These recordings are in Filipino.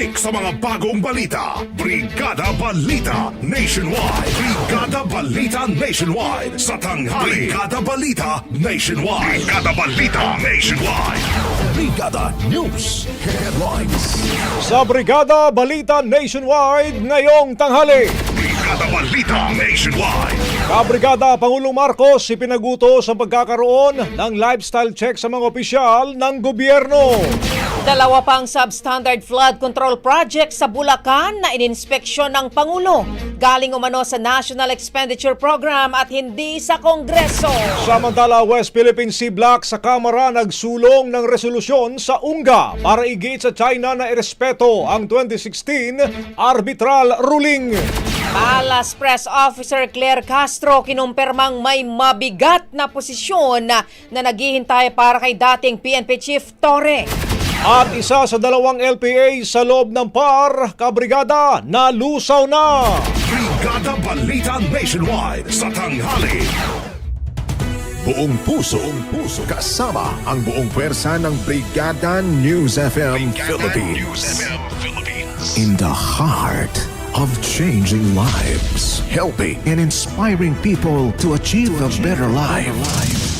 Siksik sa mga bagong balita. Brigada Balita Nationwide. Brigada Balita Nationwide. Sa tanghali. Brigada Balita Nationwide. Brigada Balita Nationwide. Brigada News Headlines. Sa Brigada Balita Nationwide ngayong tanghali. Brigada Balita Nationwide. Kabrigada Pangulong Marcos ipinagutos ang pagkakaroon ng lifestyle check sa mga opisyal ng gobyerno. Dalawa pang substandard flood control project sa Bulacan na ininspeksyon ng Pangulo. Galing umano sa National Expenditure Program at hindi sa Kongreso. Samantala, West Philippine Sea Block sa Kamara nagsulong ng resolusyon sa UNGA para igit sa China na irespeto ang 2016 arbitral ruling. Palace Press Officer Claire Castro kinumpirmang may mabigat na posisyon na, na naghihintay para kay dating PNP Chief Torre. At isa sa dalawang LPA sa loob ng PAR, kabrigada, nalusaw na. Brigada Balita Nationwide. Sa tanghali. Buong puso, buong puso, kasama ang buong pwersa ng Brigada News FM Philippines. In the heart of changing lives, helping and inspiring people to achieve a better life.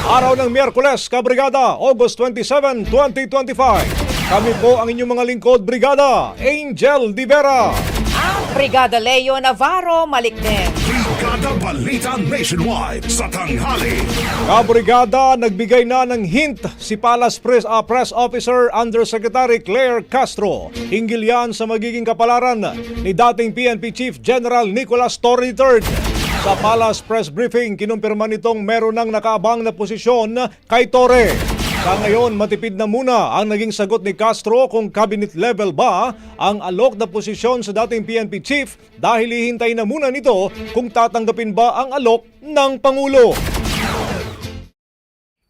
Araw ng Miyerkules, Kabrigada, August 27, 2025. Kami po ang inyong mga lingkod, Brigada Angel Di Vera. Ang Brigada Leo Navarro Malikden. Brigada Balita Nationwide. Sa tanghali. Kabrigada, nagbigay na ng hint si Palace Press, ah, Press Officer Undersecretary Claire Castro. Hinggil yan sa magiging kapalaran ni dating PNP Chief General Nicolas Torre III. Sa Palace Press Briefing, kinumpirma nitong meron ng nakaabang na posisyon kay Torre. Sa ngayon, matipid na muna ang naging sagot ni Castro kung cabinet level ba ang alok na posisyon sa dating PNP chief dahil hihintay na muna nito kung tatanggapin ba ang alok ng Pangulo.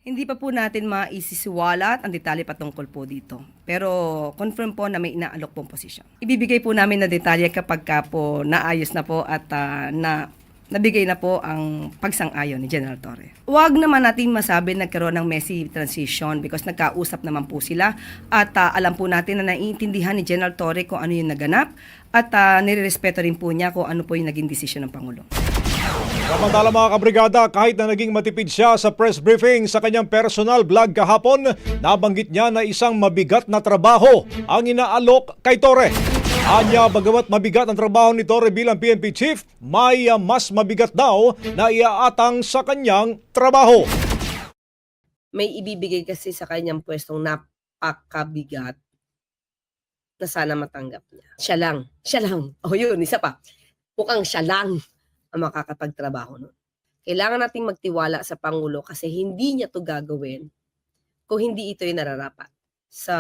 Hindi pa po natin maisisiwalat ang detalye patungkol po dito. Pero confirm po na may inaalok pong posisyon. Ibibigay po namin na detalye kapag ka po naayos na po at ah, na nabigay na po ang pagsang-ayon ni General Torre. Huwag naman natin masabi nagkaroon ng messy transition because nagkausap naman po sila at ah, alam po natin na naiintindihan ni General Torre kung ano yung naganap at uh, nirerespeto rin po niya kung ano po yung naging desisyon ng Pangulo. Samantala mga kabrigada, kahit na naging matipid siya sa press briefing sa kanyang personal vlog kahapon, nabanggit niya na isang mabigat na trabaho ang inaalok kay Torre. Anya, bagamat mabigat ang trabaho ni Torre bilang PNP chief, may mas mabigat daw na iaatang sa kanyang trabaho. may ibibigay kasi sa kanyang pwestong napakabigat na sana matanggap niya. Siya lang. Siya lang. O yun, isa pa. Mukhang siya lang ang makakapagtrabaho nun. Kailangan nating magtiwala sa Pangulo kasi hindi niya to gagawin kung hindi ito yung nararapat sa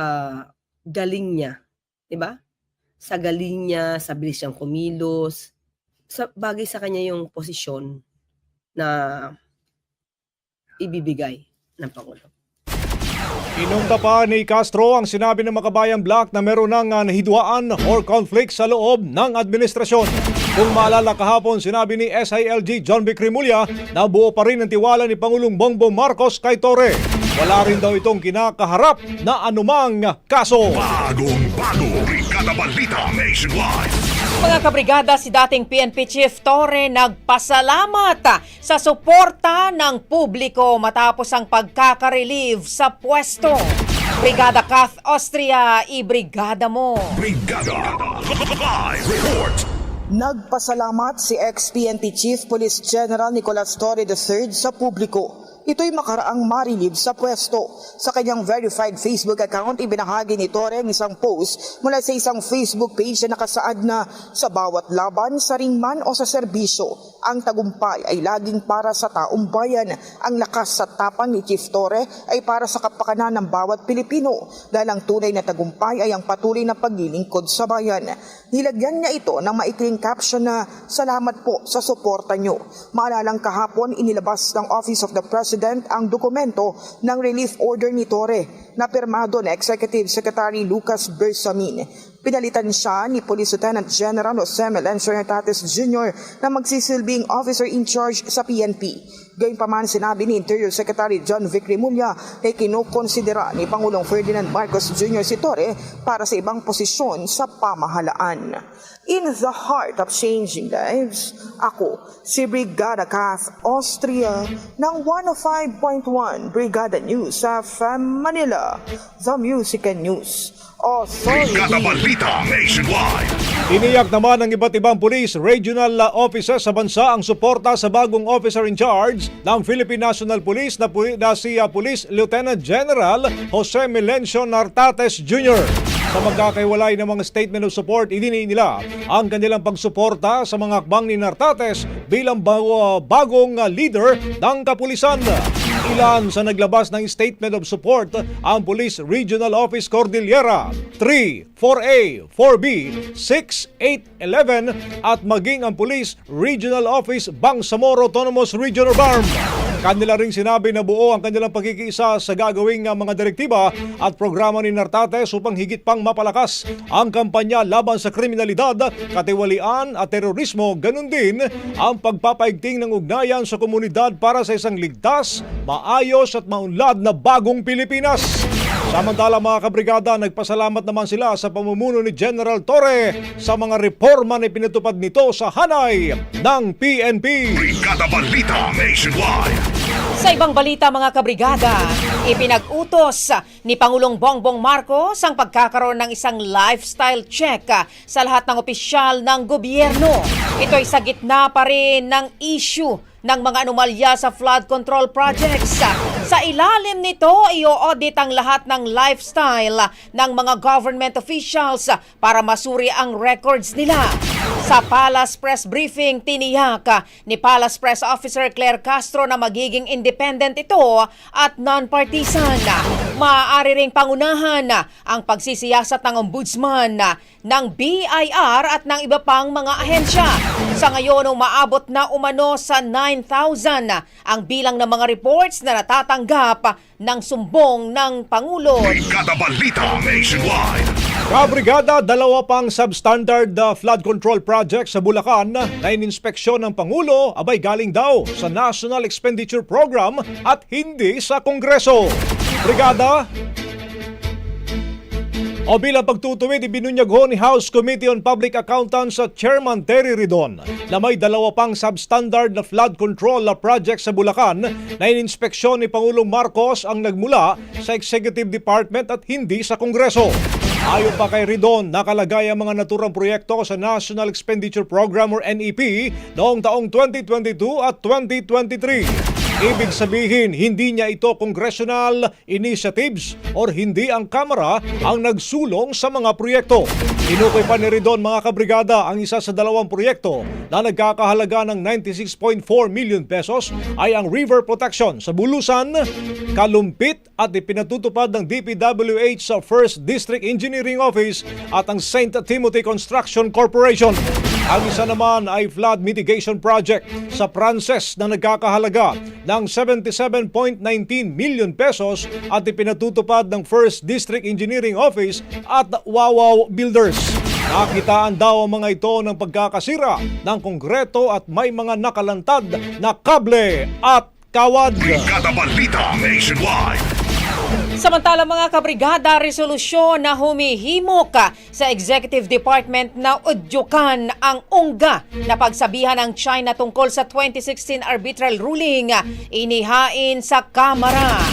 galing niya. Di ba? Sa galing niya, sa bilis niyang kumilos, sa bagay sa kanya yung posisyon na ibibigay ng Pangulo. Inungda pa ni Castro ang sinabi ng Makabayan Black na meron ng uh, nahidwaan or conflict sa loob ng administrasyon. Kung maalala kahapon, sinabi ni SILG John B. Na buo pa rin ang tiwala ni Pangulong Bongbong Marcos kay Torre. Wala rin daw itong kinakaharap na anumang kaso. Bagong bago, Brigada Balita Nationwide. Mga kabrigada, si dating PNP Chief Torre nagpasalamat sa suporta ng publiko matapos ang pagkaka-relieve sa pwesto. Brigada Kath Austria, i-brigada mo. Brigada Live Report. Nagpasalamat si ex-PNP Chief Police General Nicolas Torre III sa publiko. Ito'y makaraang marilib sa pwesto. Sa kanyang verified Facebook account, ibinahagi ni Torre ang isang post mula sa isang Facebook page na nakasaad na sa bawat laban, sa ringman o sa serbisyo, ang tagumpay ay laging para sa taong bayan. Ang lakas sa tapang ni Chief Torre ay para sa kapakanan ng bawat Pilipino dahil ang tunay na tagumpay ay ang patuloy na paglilingkod sa bayan. Nilagyan niya ito ng maikling caption na Salamat po sa suporta niyo. Maalalang kahapon inilabas ng Office of the President ang dokumento ng relief order ni Torre na pirmado ni Executive Secretary Lucas Bersamin. Pinalitan siya ni Police Lieutenant General Jose Melencio Hernandez Jr. na magsisilbing officer in charge sa PNP. Gayunpaman sinabi ni Interior Secretary John Vic Rimulya na kinukonsidera ni Pangulong Ferdinand Marcos Jr. si Torre para sa ibang posisyon sa pamahalaan. In the heart of changing lives, ako si Brigada Kath Austria ng 105.1 Brigada News sa Manila, The Music and News. Brigada Balita Nationwide. Iniyak naman ng iba't ibang police regional officers sa bansa ang suporta sa bagong officer in charge ng Philippine National Police na, na si uh, Police Lieutenant General Jose Melencio Nartates Jr. Sa magkakaiwalay ng mga statement of support, idiniin nila ang kanilang pagsuporta sa mga akbang ni Nartates bilang bago- bagong leader ng kapulisan. Ilan sa naglabas ng statement of support ang Police Regional Office Cordillera 3, 4A, 4B, 6, 8, 11 at maging ang Police Regional Office Bangsamoro Autonomous Region or BARM. Kanila ring sinabi na buo ang kanilang pagkikiisa sa gagawing uh, mga direktiba at programa ni Nartates upang higit pang mapalakas ang kampanya laban sa kriminalidad, katiwalian at terorismo. Ganun din ang pagpapaigting ng ugnayan sa komunidad para sa isang ligtas, maayos at maunlad na bagong Pilipinas. Samantala mga kabrigada, nagpasalamat naman sila sa pamumuno ni General Torre sa mga reforma na pinatupad nito sa hanay ng PNP. Brigada Balita Nationwide. Sa ibang balita mga kabrigada, ipinag-utos ni Pangulong Bongbong Marcos ang pagkakaroon ng isang lifestyle check sa lahat ng opisyal ng gobyerno. Ito'y sa gitna pa rin ng issue ng mga anomalya sa flood control projects. Sa ilalim nito, i-audit ang lahat ng lifestyle ng mga government officials para masuri ang records nila. Sa Palace Press Briefing, tiniyak ni Palace Press Officer Claire Castro na magiging independent ito at non-partisan. Maaari ring pangunahan ah, ang pagsisiyasat ng ombudsman ng BIR at ng iba pang mga ahensya. Sa ngayon, umaabot na umano sa 9,000 ah, ang bilang ng mga reports na natatanggap ah, ng sumbong ng Pangulo. Brigada Balita Nationwide. Kabrigada, dalawa pang substandard uh, flood control project sa Bulacan na ininspeksyon ng Pangulo abay galing daw sa National Expenditure Program at hindi sa Kongreso. Brigada, o bilang pagtutuwid, ibinunyag ho ni House Committee on Public Accountants sa Chairman Terry Ridon na may dalawa pang substandard na flood control na project sa Bulacan na ininspeksyon ni Pangulong Marcos ang nagmula sa Executive Department at hindi sa Kongreso. Ayon pa kay Ridon, nakalagay ang mga naturang proyekto sa National Expenditure Program or NEP noong taong 2022 at 2023. Ibig sabihin, hindi niya ito congressional initiatives or hindi ang Kamara ang nagsulong sa mga proyekto. Inukoy pa ni Ridon mga kabrigada ang isa sa dalawang proyekto na nagkakahalaga ng 96.4 million pesos ay ang river protection sa Bulusan, Kalumpit at ipinatutupad ng DPWH sa 1st District Engineering Office at ang St. Timothy Construction Corporation. Ang isa naman ay flood mitigation project sa Frances na nagkakahalaga ng 77.19 million pesos at ipinatutupad ng 1st District Engineering Office at Wawaw Builders. Nakitaan daw ang mga ito ng pagkakasira ng kongreto at may mga nakalantad na kable at kawad. Brigada Balita Nationwide. Samantala mga kabrigada, resolusyon na humihimok sa Executive Department na udyukan ang ungga na pagsabihan ng China tungkol sa 2016 arbitral ruling inihain sa Kamara.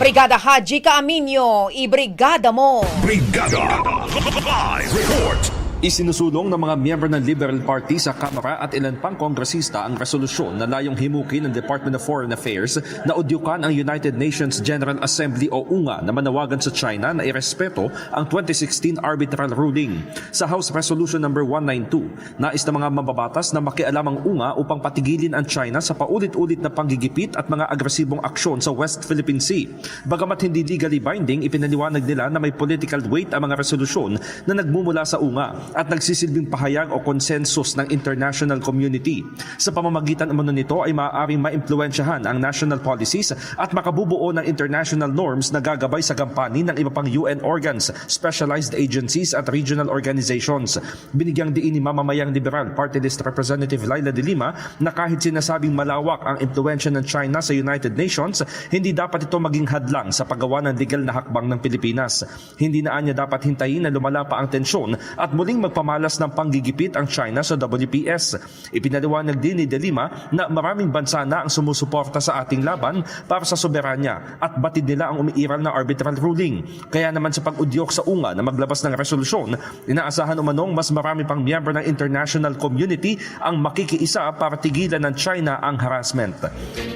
Brigada Haji Kaaminyo, ibrigada mo! Brigada. Live report. Isinusulong ng mga miyembro ng Liberal Party sa Kamara at ilan pang kongresista ang resolusyon na layong himukin ng Department of Foreign Affairs na udyukan ang United Nations General Assembly o UNGA na manawagan sa China na irespeto ang 2016 arbitral ruling. Sa House Resolution number 192, nais ng mga mababatas na makialam ang UNGA upang patigilin ang China sa paulit-ulit na panggigipit at mga agresibong aksyon sa West Philippine Sea. Bagamat hindi legally binding, ipinaliwanag nila na may political weight ang mga resolusyon na nagmumula sa UNGA at nagsisilbing pahayag o konsensus ng international community. Sa pamamagitan umano nito ay maaaring maimpluensyahan ang national policies at makabubuo ng international norms na gagabay sa gampanin ng iba pang UN organs, specialized agencies at regional organizations. Binigyang diin ni mamamayang liberal party list representative Laila de Lima na kahit sinasabing malawak ang impluensya ng China sa United Nations, hindi dapat ito maging hadlang sa paggawa ng legal na hakbang ng Pilipinas. Hindi na anya dapat hintayin na lumala pa ang tensyon at muling magpamalas ng panggigipit ang China sa WPS. Ipinaliwanag din ni De Lima na maraming bansa na ang sumusuporta sa ating laban para sa soberanya at batid nila ang umiiral na arbitral ruling. Kaya naman sa pag-udyok sa UNGA na maglabas ng resolusyon, inaasahan umanong mas marami pang miyembro ng international community ang makikiisa para tigilan ng China ang harassment.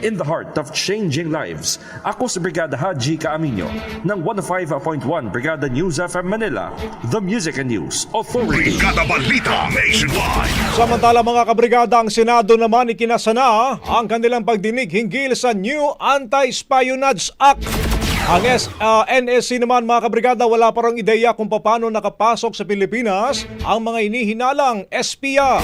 In the heart of changing lives, ako si Brigada Haji Kaaminyo ng 105.1 Brigada News FM Manila, The Music and News Authority. Brigada Balita Nationwide. Samantala mga kabrigada, ang Senado naman ikinasana ang kanilang pagdinig hinggil sa New Anti-Espionage Act. Ang S, ah, NSC naman mga kabrigada wala pa rin ideya kung paano nakapasok sa Pilipinas ang mga inihinalang espiya.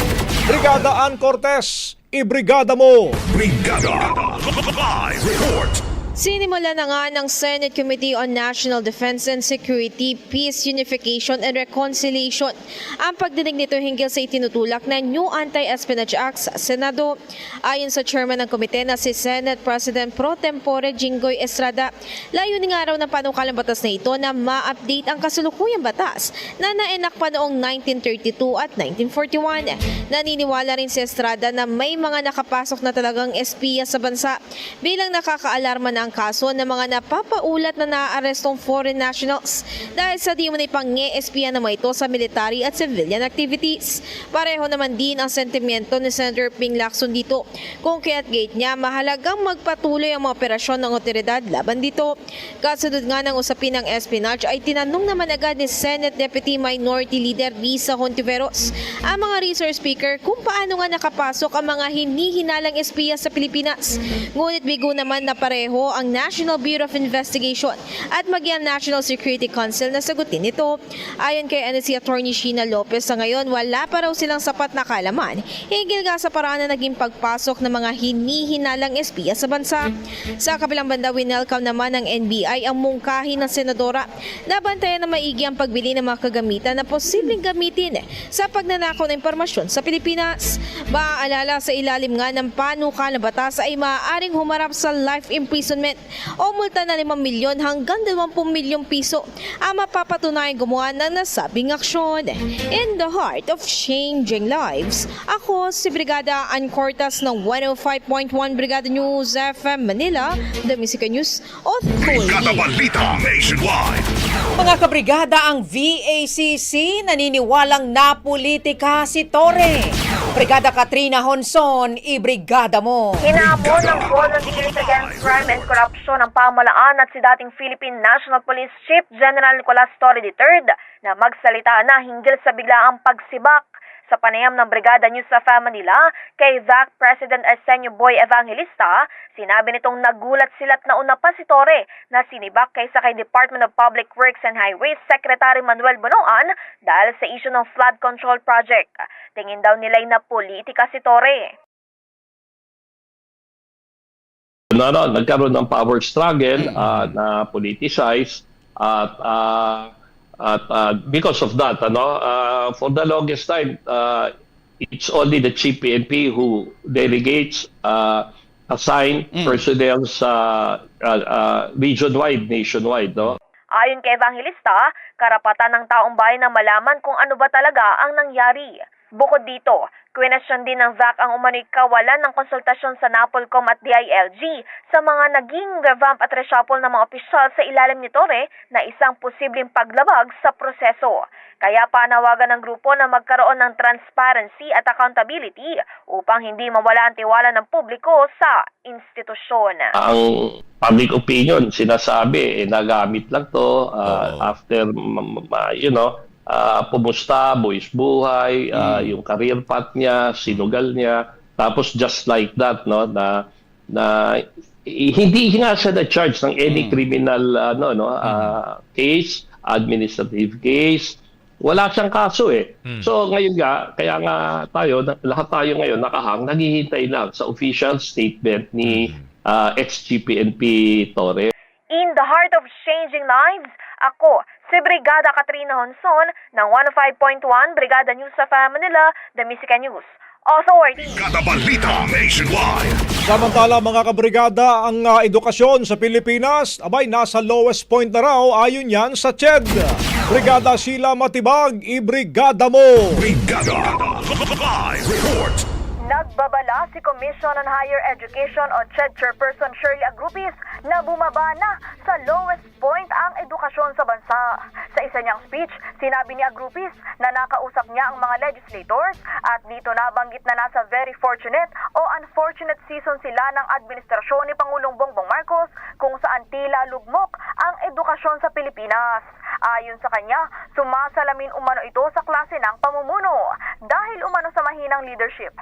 Brigada Ann Cortez, ibrigada mo! Brigada. Live report. Sinimula na nga ng Senate Committee on National Defense and Security, Peace, Unification and Reconciliation ang pagdinig nito hinggil sa itinutulak na New Anti-Espionage Act sa Senado. Ayon sa chairman ng komite na si Senate President Pro Tempore Jinggoy Estrada, layunin nga raw ng panukalang batas na ito na ma-update ang kasulukuyang batas na naenak pa noong 1932 at 1941. Naniniwala rin si Estrada na may mga nakapasok na talagang espiya sa bansa bilang nakakaalarma na ang ng kaso ng mga napapaulat na naarestong foreign nationals dahil sa di umano'y pang-espiya naman ito sa military at civilian activities. Pareho naman din ang sentimento ni Senator Ping Lacson dito kung kaya't gate niya mahalagang magpatuloy ang mga operasyon ng otoridad laban dito. Kasunod nga ng usapin ng espionage ay tinanong naman agad ni Senate Deputy Minority Leader Risa Hontiveros ang mga resource speaker kung paano nga nakapasok ang mga hinihinalang espiya sa Pilipinas. Ngunit bigo naman na pareho ang National Bureau of Investigation at maging ang National Security Council na sagutin ito. Ayon kay NSC Attorney Sheena Lopez sa ngayon, wala pa raw silang sapat na kalaman higil nga sa paraan na naging pagpasok ng mga hinihinalang espiya sa bansa. Sa kabilang banda, winelcome naman ng NBI ang mungkahi ng senadora na bantayan na maigi ang pagbili ng mga kagamitan na posibleng gamitin sa pagnanakaw ng impormasyon sa Pilipinas. Maaalala sa ilalim nga ng panukal na batas ay maaaring humarap sa life imprisonment o multa na 5 milyon hanggang 20 milyong piso ang mapapatunayang gumawa ng nasabing aksyon. In the heart of changing lives, ako si Brigada Ann Cortas ng 105.1 Brigada News FM Manila, The Music News Brigada Authority. Balita Nationwide. Mga kabrigada, ang VACC naniniwalang napolitika si Torre. Brigada Katrina Honson, ibrigada mo. Hinamon ng Board of Decrees Against Crime and Corruption ng pamalaan at si dating Philippine National Police Chief General Nicolas Torre III na magsalita na hinggil sa biglaang pagsibak sa panayam ng Brigada News sa Manila kay VAC President Arsenio Boy Evangelista, sinabi nitong nagulat sila't nauna pa si Torre na sinibak kaysa kay Department of Public Works and Highways Secretary Manuel Bonoan dahil sa issue ng flood control project. Tingin daw nila'y na politika si Torre. na nagkaroon ng power struggle uh, na politicized at uh, at uh, because of that ano uh, for the longest time uh, it's only the chief PNP who delegates uh, assign personnel sa uh, uh, region-wide nationwide no Ayon kay Evangelista, karapatan ng taong bayan na malaman kung ano ba talaga ang nangyari. Bukod dito, kwestiyon din ng VAC ang umano'y kawalan ng konsultasyon sa NAPOLCOM at DILG sa mga naging revamp at reshuffle ng mga opisyal sa ilalim ni Torre na isang posibleng paglabag sa proseso. Kaya panawagan ng grupo na magkaroon ng transparency at accountability upang hindi mawala ang tiwala ng publiko sa institusyon. ang public opinion sinasabi eh, nagamit lang to uh, after m- m- you know uh, pumusta buwis buhay. Uh, yung career path niya sinugal niya. Tapos just like that no na na hindi nga siya na charge ng any criminal ano no uh, case administrative case. Wala siyang kaso eh. So ngayon nga, kaya nga tayo, lahat tayo ngayon nakahang, naghihintay lang sa official statement ni uh, ex-GPNP Torre. In the heart of changing lives, ako, si Brigada Katrina Honson ng 105.1 Brigada News sa Manila, The Musica News Authority. Brigada Balita Nationwide. Samantala mga kabrigada, ang ah, edukasyon sa Pilipinas, abay nasa lowest point na raw ayon yan sa CHED. Brigada Sheila Matibag, ibrigada mo! Brigada Live Report. Nagbabala si Commission on Higher Education o CHED Chairperson Shirley Agrupis na bumaba na sa lowest point ang edukasyon sa bansa. Sa isa niyang speech, sinabi ni Agrupis na nakausap niya ang mga legislators at dito nabanggit na nasa very fortunate o unfortunate season sila ng administrasyon ni Pangulong Bongbong Marcos kung saan tila lugmok ang edukasyon sa Pilipinas. Ayon sa kanya, sumasalamin umano ito sa klase ng pamumuno. Dahil umano sa mahinang leadership,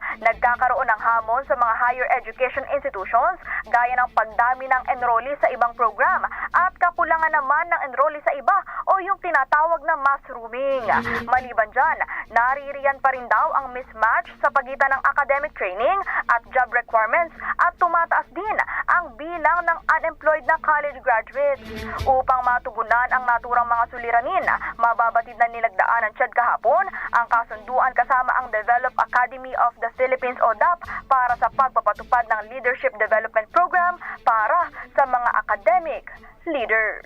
nagkakaroon ng hamon sa mga higher education institutions gaya ng pagdami ng enrollee sa ibang program at kakulangan naman ng enrollee sa iba o yung tinatawag na mass rooming. Maliban dyan, naririyan pa rin daw ang mismatch sa pagitan ng academic training at job requirements at tumataas din ang bilang ng unemployed na college graduates. Upang matugunan ang naturang mga suliranin, mababatid na nilagdaan ng CHED kahapon ang kasunduan kasama ang Develop Academy of the Philippines o DAP para sa pagpapatupad ng Leadership Development Program para sa mga academic leaders.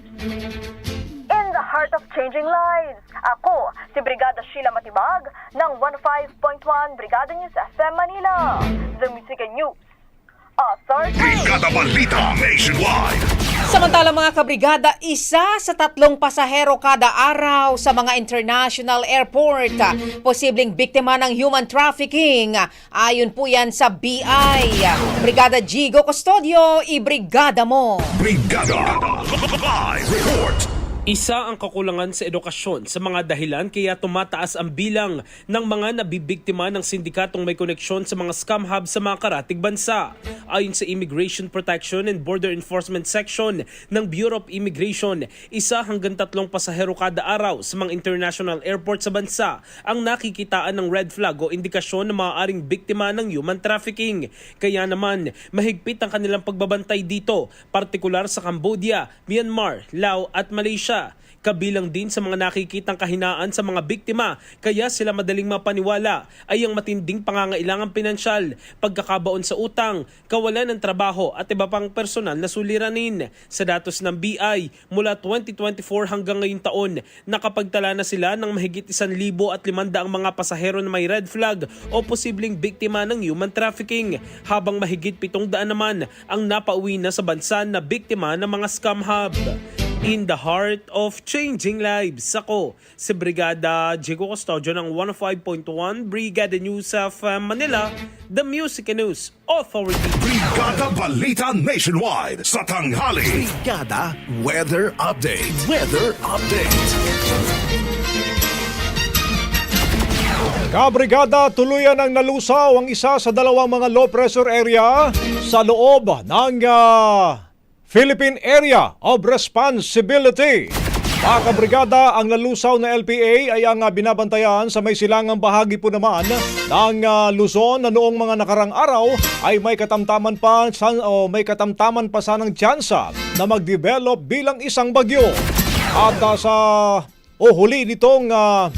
In the heart of changing lives, ako si Brigada Sheila Matibag ng 15.1 Brigada News FM Manila, The Music and News Authority. Brigada Balita Nationwide. Samantala mga kabrigada, isa sa tatlong pasahero kada araw sa mga international airport posibleng biktima ng human trafficking. Ayon po yan sa BI. Brigada Gigo Custodio, ibrigada mo. Brigada Live Report. Isa ang kakulangan sa edukasyon sa mga dahilan kaya tumataas ang bilang ng mga nabibiktima ng sindikatong may koneksyon sa mga scam hub sa mga karatig bansa. Ayon sa Immigration Protection and Border Enforcement Section ng Bureau of Immigration, isa hanggang tatlong pasahero kada araw sa mga international airport sa bansa ang nakikitaan ng red flag o indikasyon na maaaring biktima ng human trafficking. Kaya naman, mahigpit ang kanilang pagbabantay dito, partikular sa Cambodia, Myanmar, Laos at Malaysia. Kabilang din sa mga nakikitang kahinaan sa mga biktima kaya sila madaling mapaniwala ay ang matinding pangangailangan pinansyal, pagkakabaon sa utang, kawalan ng trabaho at iba pang personal na suliranin. Sa datos ng BI, mula 2024 hanggang ngayong taon, nakapagtala na sila ng mahigit 1,000 at 500 mga pasahero na may red flag o posibleng biktima ng human trafficking, habang mahigit 700 naman ang napauwi na sa bansa na biktima ng mga scam hub. In the heart of changing lives, ako si Brigada Jigo Custodio ng 105.1 Brigada News of uh, Manila, the Music and News Authority. Brigada Balita Nationwide sa tanghali. Brigada Weather Update. Weather Update. Kabrigada, tuluyan ang nalusaw ang isa sa dalawang mga low pressure area sa loob ng ah, Philippine Area of Responsibility. Mga kabrigada, ang nalusaw na LPA ay ang ah, binabantayan sa may silangang bahagi po naman ng ah, Luzon na noong mga nakarang araw ay may katamtaman pa san, o may katamtaman pa sanang tsansa na mag-develop bilang isang bagyo. At ah, sa o huli nitong ah,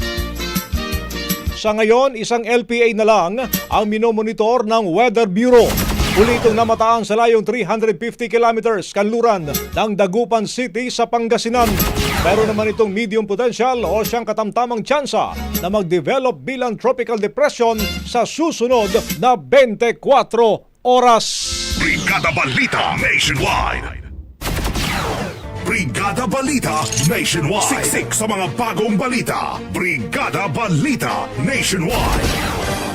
sa ngayon, isang LPA na lang ang minomonitor ng Weather Bureau. Uli itong namataan sa layong 350 kilometers kanluran ng Dagupan City sa Pangasinan. Pero naman itong medium potential o siyang katamtamang tsansa na mag-develop bilang tropical depression sa susunod na 24 oras. Brigada Balita Nationwide. Brigada Balita Nationwide. Siksik sa mga bagong balita. Brigada Balita Nationwide.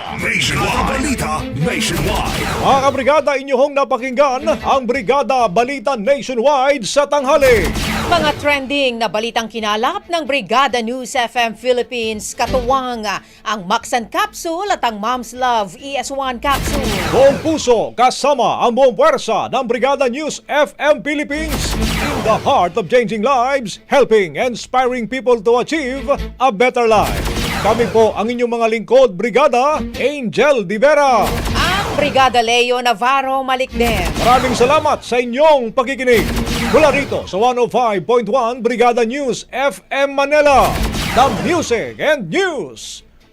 Nationwide. Balita Nationwide. Mga kabrigada, inyong napakinggan ang Brigada Balita Nationwide sa tanghali. Mga trending na balitang kinalap ng Brigada News FM Philippines, katuwang ang Maxan Capsule at ang Mom's Love ES1 Capsule. Buong puso kasama ang buong puwersa ng Brigada News FM Philippines in the heart of changing lives, helping and inspiring people to achieve a better life. Kami po ang inyong mga lingkod, Brigada Angel Divera. Ang Brigada Leo Navarro Malikden. Maraming salamat sa inyong pakikinig. Mula rito sa 105.1 Brigada News FM Manila, the Music and News